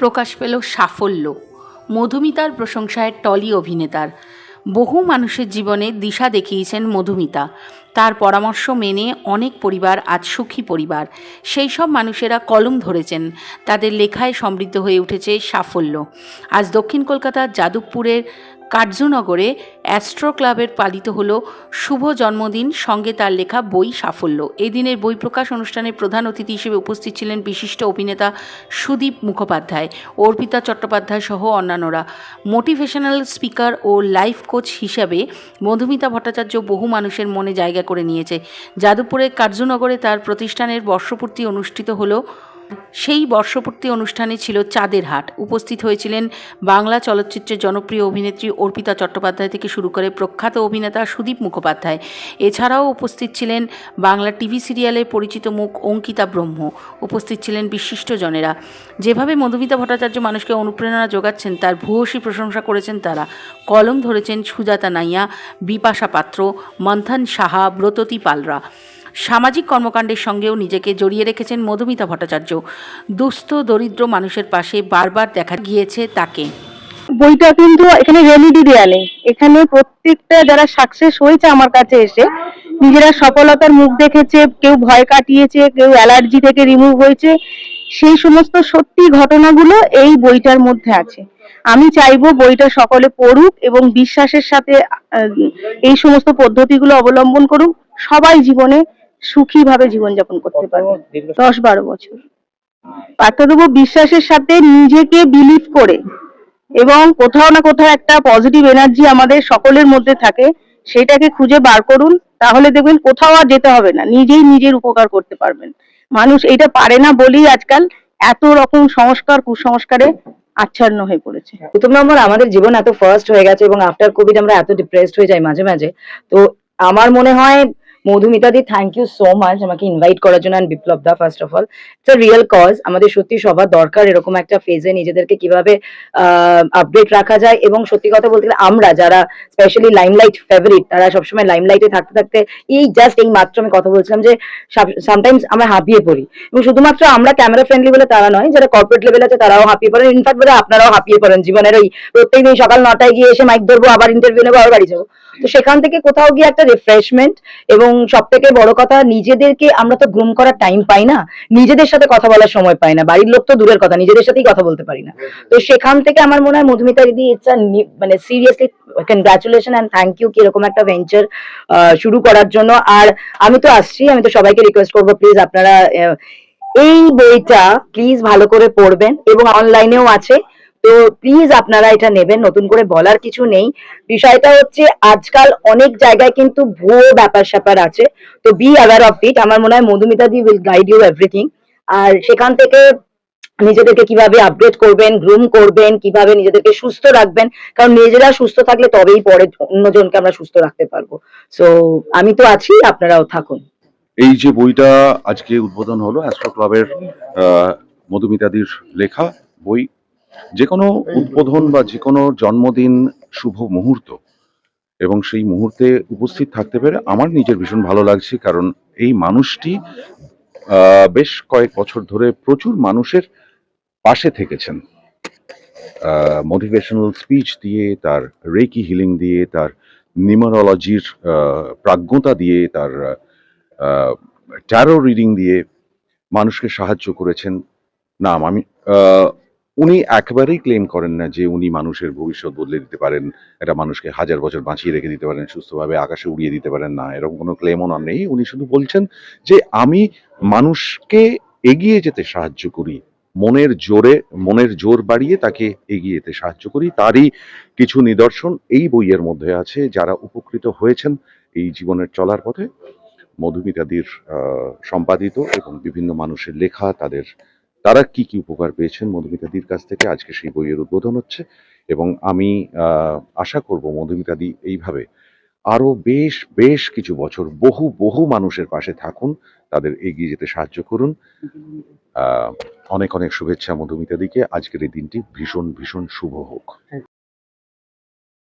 প্রকাশ পেল সাফল্য। মধুমিতার প্রশংসায় টলি অভিনেতার। বহু মানুষের জীবনে দিশা দেখিয়েছেন মধুমিতা। তার পরামর্শ মেনে অনেক পরিবার আজ সুখী পরিবার। সেই সব মানুষেরা কলম ধরেছেন। তাদের লেখায় সমৃদ্ধ হয়ে উঠেছে সাফল্য। আজ দক্ষিণ কলকাতার যাদবপুরের কার্যনগরে অ্যাস্ট্রো ক্লাবের পালিত হলো শুভ জন্মদিন, সঙ্গে তার লেখা বই সাফল্য। এই দিনের বই প্রকাশ অনুষ্ঠানে প্রধান অতিথি হিসেবে উপস্থিত ছিলেন বিশিষ্ট অভিনেতা সুদীপ মুখোপাধ্যায়, অর্পিতা চট্টোপাধ্যায় সহ অন্যান্যরা। মোটিভেশনাল স্পিকার ও লাইফ কোচ হিসাবে মধুমিতা ভট্টাচার্য বহু মানুষের মনে জায়গা করে নিয়েছে। যাদবপুরের কার্যনগরে তার প্রতিষ্ঠানের বর্ষপূর্তি অনুষ্ঠিত হলো সেই বর্ষপূর্তি অনুষ্ঠানে ছিল চাঁদের হাট। উপস্থিত হয়েছিলেন বাংলা চলচ্চিত্রের জনপ্রিয় অভিনেত্রী অর্পিতা চট্টোপাধ্যায় থেকে শুরু করে প্রখ্যাত অভিনেতা সুদীপ মুখোপাধ্যায়। এছাড়াও উপস্থিত ছিলেন বাংলা টিভি সিরিয়ালে পরিচিত মুখ অঙ্কিতা ব্রহ্ম। উপস্থিত ছিলেন বিশিষ্টজনেরা যেভাবে মধুমিতা ভট্টাচার্য মানুষকে অনুপ্রেরণা যোগাচ্ছেন, তার ভূয়সী প্রশংসা করেছেন তারা। কলম ধরেছেন সুজাতা নাইয়া, বিপাশা পাত্র, মন্থন সাহা, ব্রততী পালরা। সামাজিক কর্মকাণ্ডের সঙ্গেও নিজেকে জড়িয়ে রেখেছেন মধুমিতা ভট্টাচার্য। দুস্থ, দরিদ্র মানুষের পাশে বারবার দেখা গিয়েছে তাকে। বইটা কিন্তু এখানে রেমিডি দেয়া নেই এখানে প্রত্যেকটা যারা সাকসেস হয়েছে আমার কাছে এসে, নিজেরা সফলতার মুখ দেখেছে, কেউ ভয় কাটিয়েছে, কেউ অ্যালার্জি থেকে রিমুভ হয়েছে, সেই সমস্ত সত্যি ঘটনাগুলো এই বইটার মধ্যে আছে। আমি চাইব বইটা সকলে পড়ুক এবং বিশ্বাসের সাথে এই সমস্ত পদ্ধতিগুলো অবলম্বন করুক। সবাই জীবনে সুখীভাবে জীবনযাপন করতে পারবে। দশ বারো বছর। বার্তা দেবো বিশ্বাসের সাথে নিজেকে বিলিভ করে এবং কোথাও না কোথাও একটা পজিটিভ এনার্জি আমাদের সকলের মধ্যে থাকে সেটাকে খুঁজে বার করুন। তাহলে দেখবেন কোথাও আর যেতে হবে না নিজেই নিজের উপকার করতে পারবেন। মানুষ এটা পারে না বলেই আজকাল এত রকম সংস্কার কুসংস্কারে আচ্ছন্ন হয়ে পড়েছে। প্রথম নম্বর আমাদের জীবন এত ফার্স্ট হয়ে গেছে এবং আফটার কোভিড আমরা এত ডিপ্রেসড হয়ে যাই মাঝে মাঝে। তো আমার মনে হয় Madhumita di thank you so much আমাকে ইনভাইট করার জন্য and Biplab da first of all it's real cause আমাদের সত্যি সবার দরকার এরকম একটা ফেজে নিজেদেরকে কীভাবে আপডেট রাখা যায় এবং সত্যি কথা বলতে গেলে আমরা যারা স্পেশালি লাইমলাইট ফেভারিট তারা সবসময় লাইমলাইটে থাকতে থাকতে এই জাস্ট এই মাত্র আমি কথা বলছিলাম যে সামটাইমস আমরা হাঁপিয়ে পড়ি। এবং শুধুমাত্র আমরা ক্যামেরা ফ্রেন্ডলি বলে তারা নয়, যারা কর্পোরেট লেভেল আছে তারাও হাঁপিয়ে পড়েন। ইনফ্যাক্ট বলে আপনারাও হাঁপিয়ে পড়েন জীবনের ওই প্রত্যেকদিন সকাল নটায় গিয়ে এসে মাইক ধরবো, আবার ইন্টারভিউ নেব, আবার বাড়ি যাব। তো সেখান থেকে কোথাও গিয়ে একটা রিফ্রেশমেন্ট এবং সব থেকে বড় কথা নিজেদেরকে আমরা তো গ্রুম করার টাইম পাই না। নিজেদের সাথে কথা বলার সময় পাই না। বাড়ির লোক তো দূরের কথা নিজেদের সাথেই কথা বলতে পারি না। তো সেখান থেকে আমার মনে হয় মধুমিতা দিদি ইটস মানে seriously congratulation and thank you কি এরকম একটা ভেঞ্চার শুরু করার জন্য। আর আমি তো আসছি আমি তো সবাইকে রিকোয়েস্ট করব প্লিজ আপনারা এই বইটা প্লিজ ভালো করে পড়বেন। এবং অনলাইনেও আছে। তো প্লিজ আপনারা এটা নেবেন, নতুন করে বলার কিছু নেই। বিষয়টা হচ্ছে আজকাল অনেক জায়গায় কিন্তু ভুয়ো ব্যাপার স্যাপার আছে। তো বি অ্যাওয়ার অফ ইট আমার মনে হয় Madhumita di will guide you everything আর সেখান থেকে নিজেদেরকে কীভাবে আপডেট করবেন গ্রুম করবেন, কীভাবে নিজেদেরকে সুস্থ রাখবেন। কারণ নিজেরা সুস্থ থাকলে তবেই পরে অন্যজনকে আমরা সুস্থ রাখতে পারব। সো আমি তো আছি, আপনারাও থাকুন। এই যে বইটা আজকে উদ্বোধন হলো অ্যাস্ট্রো ক্লাবের মধুমিতাদির লেখা বই। যে কোনো উদ্বোধন বা যে কোনো জন্মদিন শুভ মুহূর্ত এবং সেই মুহূর্তে উপস্থিত থাকতে পেরে আমার নিজের ভীষণ ভালো লাগছে কারণ এই মানুষটি আহ, বেশ কয়েক বছর ধরে প্রচুর মানুষের পাশে থেকেছেন। মোটিভেশনাল স্পিচ দিয়ে তার রেকি হিলিং দিয়ে তার নিউমারোলজির প্রাজ্ঞতা দিয়ে তার ট্যারো রিডিং দিয়ে মানুষকে সাহায্য করেছেন। না আমি আহ, উনি একবারেই ক্লেম করেন না যে উনি মানুষের ভবিষ্যৎ বদলে দিতে পারেন, একটা মানুষকে হাজার বছর বাঁচিয়ে রেখে দিতে পারেন, সুস্থভাবে আকাশে উড়িয়ে দিতে পারেন। না, এরকম কোনো ক্লেমও না, নেই। উনি শুধু বলছেন যে আমি মানুষকে এগিয়ে যেতে সাহায্য করি। মনের জোরে, মনের জোর বাড়িয়ে তাকে এগিয়ে যেতে সাহায্য করি। তারই কিছু নিদর্শন এই বইয়ের মধ্যে আছে, যারা উপকৃত হয়েছেন এই জীবনের চলার পথে। মধুমিতাদির সম্পাদিত এবং বিভিন্ন মানুষের লেখা তাদের তারা কি কি উপকার পেয়েছেন? মধুমিতাদির কাছ থেকে আজকে সেই বইয়ের উদ্বোধন হচ্ছে এবং আমি আশা করব মধুমিতাদি এইভাবে আরও বেশ বেশ কিছু বছর বহু বহু মানুষের পাশে থাকুন, তাদের এগিয়ে যেতে সাহায্য করুন। অনেক অনেক শুভেচ্ছা মধুমিতাদিকে আজকের এই দিনটি ভীষণ ভীষণ শুভ হোক।